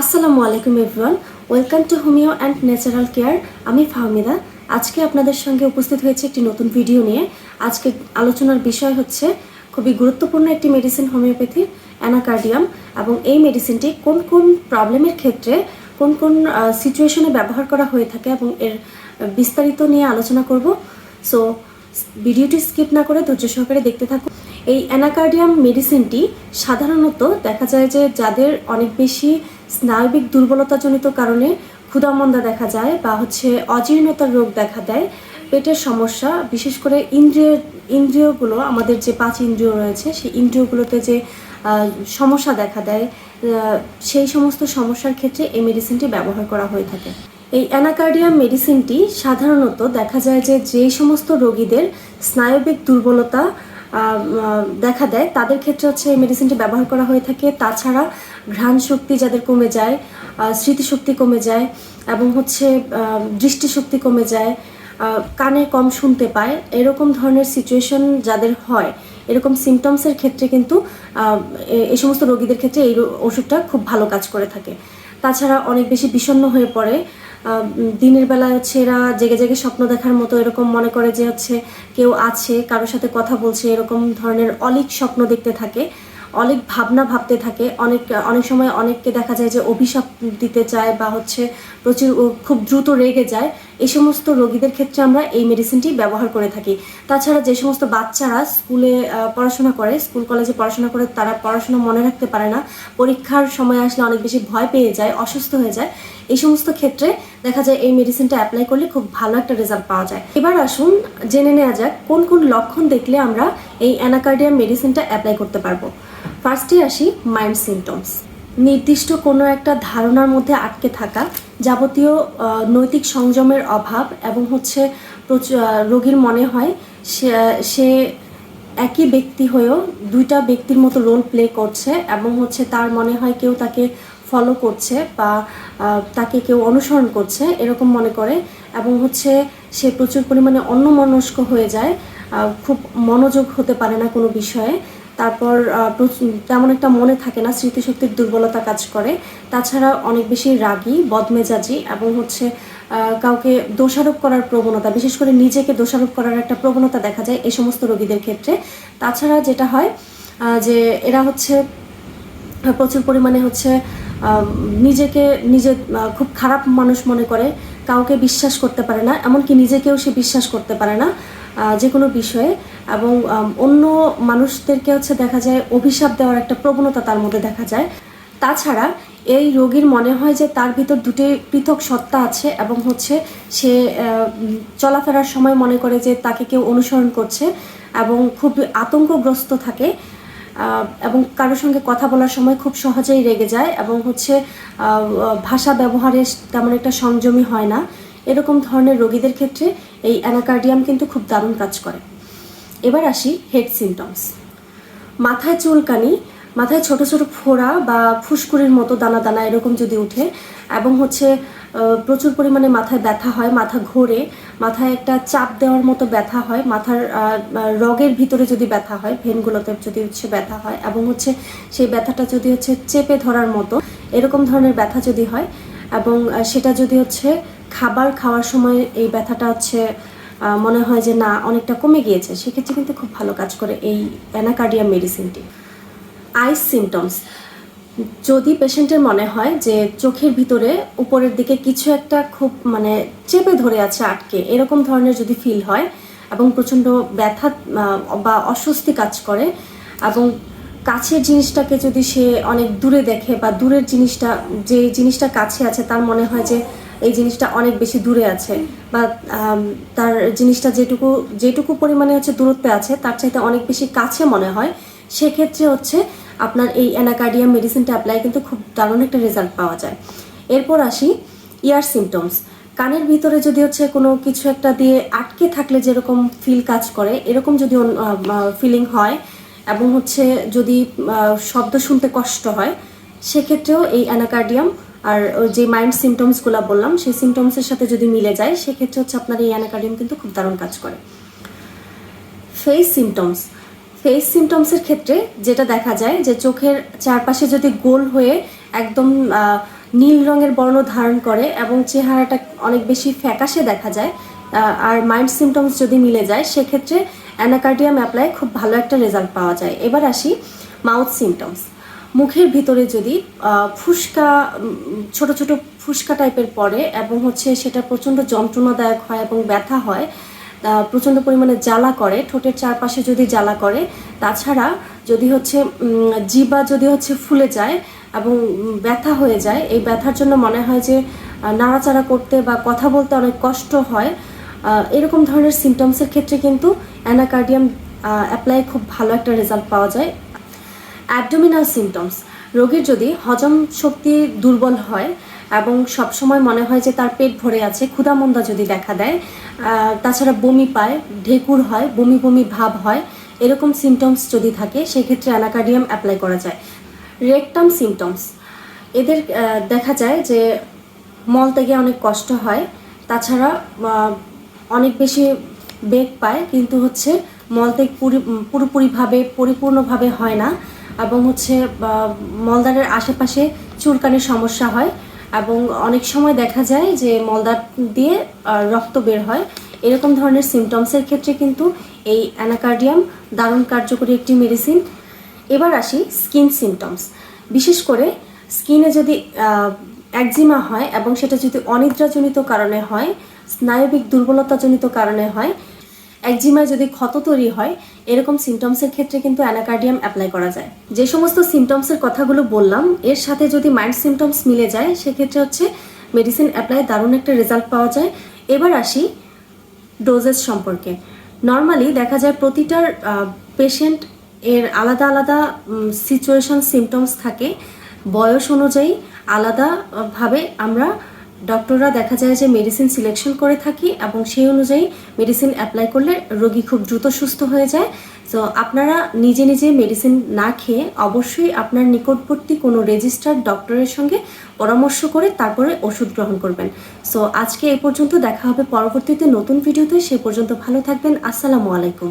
আসসালামু আলাইকুম everyone, welcome to homeo and natural care, আমি ফাহমিদা। আজকে আপনাদের সঙ্গে উপস্থিত হয়েছে একটি নতুন ভিডিও নিয়ে। আজকে আলোচনার বিষয় হচ্ছে খুবই গুরুত্বপূর্ণ একটি মেডিসিন হোমিওপ্যাথি অ্যানাকার্ডিয়াম এবং এই মেডিসিনটি কোন কোন প্রবলেমের ক্ষেত্রে, কোন কোন সিচুয়েশনে ব্যবহার করা হয়ে থাকে এবং এর বিস্তারিত নিয়ে আলোচনা করব। সো ভিডিওটি স্কিপ না করে ধৈর্য সহকারে দেখতে থাকুন। এই অ্যানাকার্ডিয়াম মেডিসিনটি সাধারণত দেখা যায় যে যাদের অনেক বেশি স্নায়বিক দুর্বলতাজনিত কারণে ক্ষুধামন্দা দেখা যায় বা হচ্ছে অজীর্ণতার রোগ দেখা দেয়। পেটের সমস্যা, বিশেষ করে ইন্দ্রিয়, ইন্দ্রিয়গুলো, আমাদের যে পাঁচ ইন্দ্রিয় রয়েছে, সেই ইন্দ্রিয়গুলোতে যে সমস্যা দেখা দেয় সেই সমস্ত সমস্যার ক্ষেত্রে এই মেডিসিনটি ব্যবহার করা হয়ে থাকে। এই অ্যানাকার্ডিয়াম মেডিসিনটি সাধারণত দেখা যায় যে যে সমস্ত রোগীদের স্নায়বিক দুর্বলতা দেখা দেয়। তাদের ক্ষেত্রে হচ্ছে এই মেডিসিনটি ব্যবহার করা হয়ে থাকে। তাছাড়া ঘ্রাণ শক্তি যাদের কমে যায় স্মৃতিশক্তি কমে যায় এবং হচ্ছে দৃষ্টিশক্তি কমে যায় কানে কম শুনতে পায়, এরকম ধরনের সিচুয়েশন যাদের হয়, এরকম সিমটমসের ক্ষেত্রে কিন্তু এই সমস্ত রোগীদের ক্ষেত্রে এই ওষুধটা খুব ভালো কাজ করে থাকে। তাছাড়া অনেক বেশি বিষণ্ণ হয়ে পড়ে দিনের বেলায় হচ্ছে এরা জেগে জেগে স্বপ্ন দেখার মতো এরকম মনে করে যে হচ্ছে কেউ আছে, কারোর সাথে কথা বলছে, এরকম ধরনের অলিক স্বপ্ন দেখতে থাকে অনেক ভাবনা ভাবতে থাকে। অনেক অনেক সময় অনেককে দেখা যায় যে অভিশাপ দিতে চায় বা হচ্ছে প্রচুর খুব দ্রুত রেগে যায়। এই সমস্ত রোগীদের ক্ষেত্রে আমরা এই মেডিসিনটি ব্যবহার করে থাকি। তাছাড়া যে সমস্ত বাচ্চারা স্কুলে পড়াশোনা করে, স্কুল, কলেজে পড়াশোনা করে, তারা পড়াশোনা মনে রাখতে পারে না। পরীক্ষার সময় আসলে অনেক বেশি ভয় পেয়ে যায়, অসুস্থ হয়ে যায়। এই সমস্ত ক্ষেত্রে দেখা যায় এই মেডিসিনটা অ্যাপ্লাই করলে খুব ভালো একটা রেজাল্ট পাওয়া যায়। এবার আসুন, জেনে নেওয়া যাক কোন কোন লক্ষণ দেখলে আমরা এই অ্যানাকার্ডিয়াম মেডিসিনটা অ্যাপ্লাই করতে পারব। ফার্স্টে আসি মাইন্ড সিমটমস নির্দিষ্ট কোনো একটা ধারণার মধ্যে আটকে থাকা যাবতীয় নৈতিক সংযমের অভাব এবং হচ্ছে রোগীর মনে হয় সে একই ব্যক্তি হয়েও দুইটা ব্যক্তির মতো রোল প্লে করছে এবং হচ্ছে তার মনে হয় কেউ তাকে ফলো করছে বা তাকে কেউ অনুসরণ করছে এরকম মনে করে এবং হচ্ছে সে প্রচুর পরিমাণে অন্যমনস্ক হয়ে যায়। খুব মনোযোগ হতে পারে না কোনো বিষয়ে। তারপর তেমন একটা মনে থাকে না, স্মৃতিশক্তির দুর্বলতা কাজ করে। তাছাড়া অনেক বেশি রাগী, বদমেজাজি এবং হচ্ছে কাউকে দোষারোপ করার প্রবণতা, বিশেষ করে নিজেকে দোষারোপ করার একটা প্রবণতা দেখা যায় এই সমস্ত রোগীদের ক্ষেত্রে। তাছাড়া যেটা হয় যে এরা হচ্ছে প্রচুর পরিমাণে হচ্ছে নিজেকে নিজে খুব খারাপ মানুষ মনে করে, কাউকে বিশ্বাস করতে পারে না, এমনকি নিজেকেও সে বিশ্বাস করতে পারে না। যে কোনো বিষয়ে এবং অন্য মানুষদেরকে হচ্ছে দেখা যায় অভিশাপ দেওয়ার একটা প্রবণতা তার মধ্যে দেখা যায়। তাছাড়া এই রোগীর মনে হয় যে তার ভিতর দুটি পৃথক সত্তা আছে এবং হচ্ছে সে চলাফেরার সময় মনে করে যে তাকে কেউ অনুসরণ করছে এবং খুব আতঙ্কগ্রস্ত থাকে এবং কারোর সঙ্গে কথা বলার সময় খুব সহজেই রেগে যায় এবং হচ্ছে ভাষা ব্যবহারে তেমন একটা সংযমী হয় না। এরকম ধরনের রোগীদের ক্ষেত্রে এই অ্যানাকার্ডিয়াম কিন্তু খুব দারুণ কাজ করে। এবার আসি হেড সিমটমস মাথায় চুলকানি, মাথায় ছোট ছোট ফোড়া বা ফুসকুড়ির মতো দানা দানা এরকম যদি উঠে এবং হচ্ছে প্রচুর পরিমাণে মাথায় ব্যথা হয়, মাথা ঘোরে, মাথায় একটা চাপ দেওয়ার মতো ব্যথা হয়, মাথার রগের ভিতরে যদি ব্যথা হয়, ভেনগুলোতে যদি হচ্ছে ব্যথা হয় এবং হচ্ছে সেই ব্যথাটা যদি হচ্ছে চেপে ধরার মতো এরকম ধরনের ব্যথা যদি হয় এবং সেটা যদি হচ্ছে খাবার খাওয়ার সময় এই ব্যথাটা হচ্ছে মনে হয় যে না, অনেকটা কমে গিয়েছে। সেক্ষেত্রে কিন্তু খুব ভালো কাজ করে এই অ্যানাকার্ডিয়াম মেডিসিনটি। আইস সিমটমস যদি পেশেন্টের মনে হয় যে চোখের ভিতরে উপরের দিকে কিছু একটা খুব মানে চেপে ধরে আছে আটকে, এরকম ধরনের যদি ফিল হয় এবং প্রচণ্ড ব্যথা বা অস্বস্তি কাজ করে এবং কাছের জিনিসটাকে যদি সে অনেক দূরে দেখে বা দূরের জিনিসটা, যে জিনিসটা কাছে আছে, তার মনে হয় যে এই জিনিসটা অনেক বেশি দূরে আছে। বা তার জিনিসটা যেটুকু যেটুকু পরিমাণে হচ্ছে দূরত্বে আছে, তার চাইতে অনেক বেশি কাছে মনে হয়। সেক্ষেত্রে হচ্ছে আপনার এই অ্যানাকার্ডিয়াম মেডিসিনটা অ্যাপ্লাই কিন্তু খুব দারুণ একটা রেজাল্ট পাওয়া যায়। এরপর আসি ইয়ার সিমটমস কানের ভিতরে যদি হচ্ছে কোনো কিছু একটা দিয়ে আটকে থাকলে যেরকম ফিল কাজ করে, এরকম যদি ফিলিং হয় এবং হচ্ছে যদি শব্দ শুনতে কষ্ট হয়, সেক্ষেত্রেও এই অ্যানাকার্ডিয়াম আর ওই যে মাইন্ড সিমটমসগুলো বললাম, সেই সিমটমসের সাথে যদি মিলে যায়, সেক্ষেত্রে হচ্ছে আপনার এই অ্যানাকার্ডিয়াম কিন্তু খুব দারুণ কাজ করে। ফেস সিমটমস ফেস সিমটমসের ক্ষেত্রে যেটা দেখা যায় যে চোখের চারপাশে যদি গোল হয়ে একদম নীল রঙের বর্ণ ধারণ করে এবং চেহারাটা অনেক বেশি ফ্যাকাশে দেখা যায় আর মাইন্ড সিমটমস যদি মিলে যায়, সেক্ষেত্রে অ্যানাকার্ডিয়াম অ্যাপ্লাই খুব ভালো একটা রেজাল্ট পাওয়া যায়। এবার আসি মাউথ সিমটমস মুখের ভিতরে যদি ফুসকা ছোট ছোট ফুসকা টাইপের পড়ে এবং হচ্ছে সেটা প্রচণ্ড যন্ত্রণাদায়ক হয় এবং ব্যথা হয় প্রচণ্ড পরিমাণে জ্বালা করে, ঠোঁটের চারপাশে যদি জ্বালা করে, তাছাড়া যদি হচ্ছে জিবা যদি হচ্ছে ফুলে যায় এবং ব্যথা হয়ে যায়, এই ব্যথার জন্য মনে হয় যে নাড়াচাড়া করতে বা কথা বলতে অনেক কষ্ট হয়। এরকম ধরনের সিমটমসের ক্ষেত্রে কিন্তু অ্যানাকার্ডিয়াম অ্যাপ্লাই খুব ভালো একটা রেজাল্ট পাওয়া যায়। অ্যাবডোমিনাল সিমটমস রোগীর যদি হজম শক্তি দুর্বল হয় এবং সবসময় মনে হয় যে তার পেট ভরে আছে, ক্ষুধামন্দা যদি দেখা দেয় তাছাড়া বমি পায়, ঢেকুর হয়, বমি বমি ভাব হয়, এরকম সিমটমস যদি থাকে, সেক্ষেত্রে অ্যানাকার্ডিয়াম অ্যাপ্লাই করা যায়। রেকটাম সিমটমস এদের দেখা যায় যে মল থেকে অনেক কষ্ট হয়, তাছাড়া অনেক বেশি বেগ পায়, কিন্তু হচ্ছে মলত্যাগ পুরি- পুরোপুরিভাবে, পরিপূর্ণভাবে হয় না। এবং হচ্ছে আহ, মলদ্বারের আশেপাশে চুলকানির সমস্যা হয় এবং অনেক সময় দেখা যায় যে মলদ্বার দিয়ে রক্ত বের হয়। এরকম ধরনের সিমটমসের ক্ষেত্রে কিন্তু এই অ্যানাকার্ডিয়াম দারুণ কার্যকরী একটি মেডিসিন এবার আসি স্কিন সিমটমস বিশেষ করে স্কিনে যদি একজিমা হয় এবং সেটা যদি অনিদ্রাজনিত কারণে হয় স্নায়বিক দুর্বলতাজনিত কারণে হয় একজিমায় যদি ক্ষত তৈরি হয়, এরকম সিমটমসের ক্ষেত্রে কিন্তু অ্যানাকার্ডিয়াম অ্যাপ্লাই করা যায়। যে সমস্ত সিমটমসের কথাগুলো বললাম, এর সাথে যদি মাইন্ড সিমটমস মিলে যায়, সেক্ষেত্রে হচ্ছে মেডিসিন অ্যাপ্লাই দারুণ একটা রেজাল্ট পাওয়া যায়। এবার আসি ডোজেস সম্পর্কে। নর্মালি দেখা যায় প্রতিটার পেশেন্ট এর আলাদা আলাদা সিচুয়েশন সিমটমস থাকে। বয়স অনুযায়ী আলাদাভাবে আমরা ডক্টররা দেখা যায় যে মেডিসিন সিলেকশন করে থাকি এবং সেই অনুযায়ী মেডিসিন অ্যাপ্লাই করলে রোগী খুব দ্রুত সুস্থ হয়ে যায়। তো আপনারা নিজে নিজে মেডিসিন না খেয়ে অবশ্যই আপনার নিকটবর্তী কোনো রেজিস্টার্ড ডক্টরের সঙ্গে পরামর্শ করে তারপরে ওষুধ গ্রহণ করবেন। সো আজকে এ পর্যন্ত দেখা হবে পরবর্তীতে নতুন ভিডিওতে সে পর্যন্ত ভালো থাকবেন। আসসালামু আলাইকুম।